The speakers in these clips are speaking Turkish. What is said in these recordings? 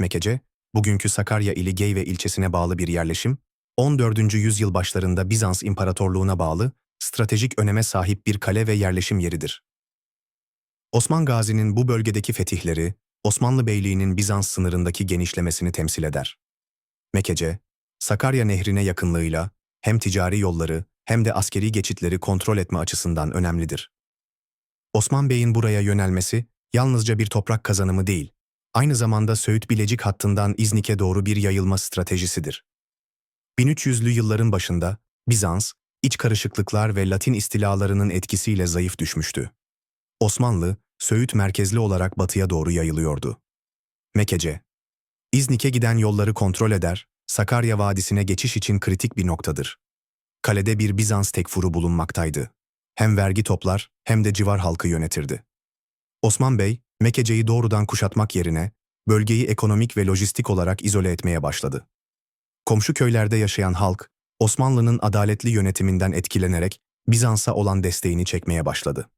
Mekece, bugünkü Sakarya ili Geyve ilçesine bağlı bir yerleşim, 14. yüzyıl başlarında Bizans İmparatorluğu'na bağlı, stratejik öneme sahip bir kale ve yerleşim yeridir. Osman Gazi'nin bu bölgedeki fetihleri, Osmanlı Beyliği'nin Bizans sınırındaki genişlemesini temsil eder. Mekece, Sakarya Nehri'ne yakınlığıyla hem ticari yolları hem de askeri geçitleri kontrol etme açısından önemlidir. Osman Bey'in buraya yönelmesi yalnızca bir toprak kazanımı değil, aynı zamanda Söğüt-Bilecik hattından İznik'e doğru bir yayılma stratejisidir. 1300'lü yılların başında Bizans, iç karışıklıklar ve Latin istilalarının etkisiyle zayıf düşmüştü. Osmanlı, Söğüt merkezli olarak batıya doğru yayılıyordu. Mekece, İznik'e giden yolları kontrol eder, Sakarya Vadisi'ne geçiş için kritik bir noktadır. Kalede bir Bizans tekfuru bulunmaktaydı. Hem vergi toplar hem de civar halkı yönetirdi. Osman Bey, Mekece'yi doğrudan kuşatmak yerine bölgeyi ekonomik ve lojistik olarak izole etmeye başladı. Komşu köylerde yaşayan halk, Osmanlı'nın adaletli yönetiminden etkilenerek Bizans'a olan desteğini çekmeye başladı.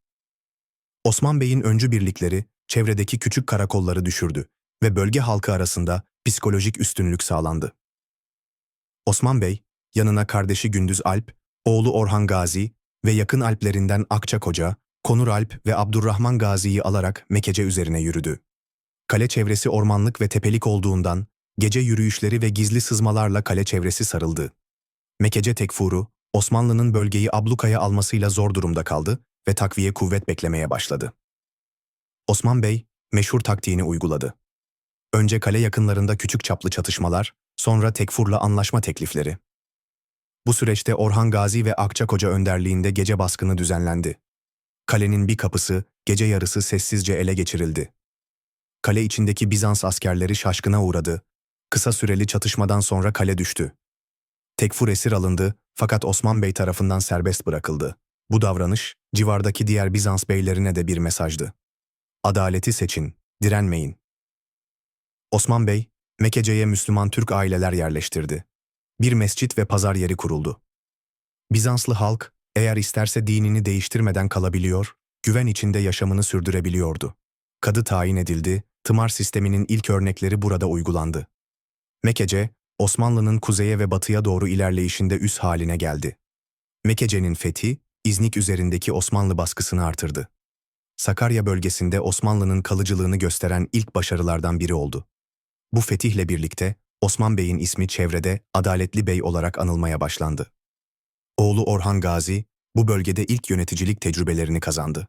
Osman Bey'in öncü birlikleri çevredeki küçük karakolları düşürdü ve bölge halkı arasında psikolojik üstünlük sağlandı. Osman Bey, yanına kardeşi Gündüz Alp, oğlu Orhan Gazi ve yakın Alplerinden Akçakoca, Konur Alp ve Abdurrahman Gazi'yi alarak Mekece üzerine yürüdü. Kale çevresi ormanlık ve tepelik olduğundan gece yürüyüşleri ve gizli sızmalarla kale çevresi sarıldı. Mekece tekfuru, Osmanlı'nın bölgeyi ablukaya almasıyla zor durumda kaldı ve takviye kuvvet beklemeye başladı. Osman Bey, meşhur taktiğini uyguladı. Önce kale yakınlarında küçük çaplı çatışmalar, sonra tekfurla anlaşma teklifleri. Bu süreçte Orhan Gazi ve Akçakoca önderliğinde gece baskını düzenlendi. Kalenin bir kapısı gece yarısı sessizce ele geçirildi. Kale içindeki Bizans askerleri şaşkına uğradı. Kısa süreli çatışmadan sonra kale düştü. Tekfur esir alındı fakat Osman Bey tarafından serbest bırakıldı. Bu davranış civardaki diğer Bizans beylerine de bir mesajdı. Adaleti seçin, direnmeyin. Osman Bey, Mekece'ye Müslüman Türk aileler yerleştirdi. Bir mescit ve pazar yeri kuruldu. Bizanslı halk, eğer isterse dinini değiştirmeden kalabiliyor, güven içinde yaşamını sürdürebiliyordu. Kadı tayin edildi, tımar sisteminin ilk örnekleri burada uygulandı. Mekece, Osmanlı'nın kuzeye ve batıya doğru ilerleyişinde üs haline geldi. Mekece'nin fethi, İznik üzerindeki Osmanlı baskısını artırdı. Sakarya bölgesinde Osmanlı'nın kalıcılığını gösteren ilk başarılardan biri oldu. Bu fetihle birlikte Osman Bey'in ismi çevrede Adaletli Bey olarak anılmaya başlandı. Oğlu Orhan Gazi, bu bölgede ilk yöneticilik tecrübelerini kazandı.